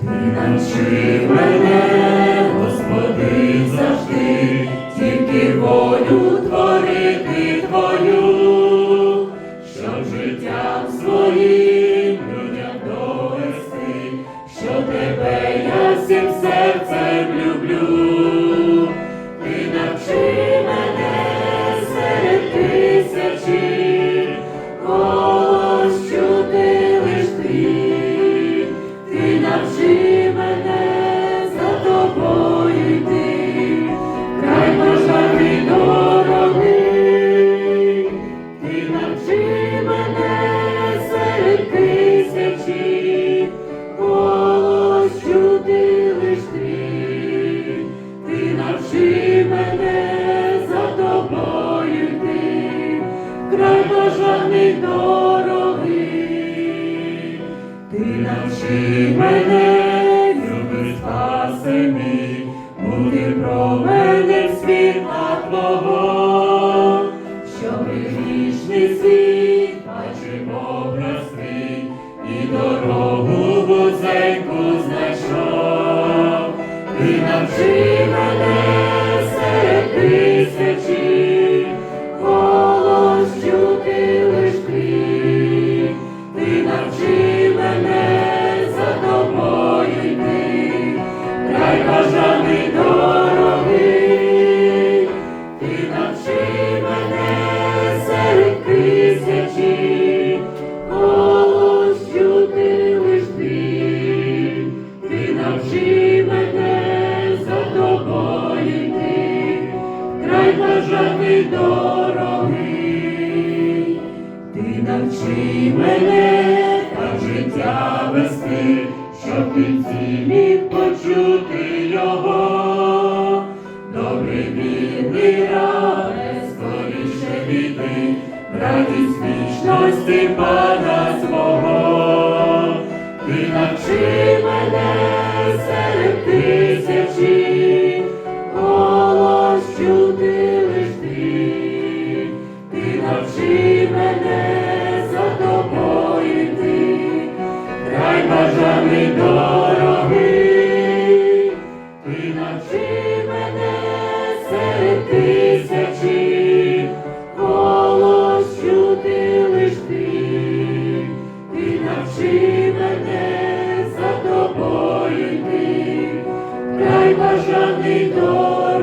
Ти навчи мене, Господи, завжди, тільки волю творити Твою, щоб життям своїм людям довести, що тебе я всім край бажаний дорогий, ти навчи мене, люби спаси мій, бути променем ти навчи мене так життя вести, щоб кінці міг почути його. Добрий вірний ране, скоріше війди, в радість Пана свого. Ти навчи мене бажаний дорогий, ти навчи мене серед тисячі, голос чути лиш ти, ти навчи мене за тобою йти, дай бажаний дорогий.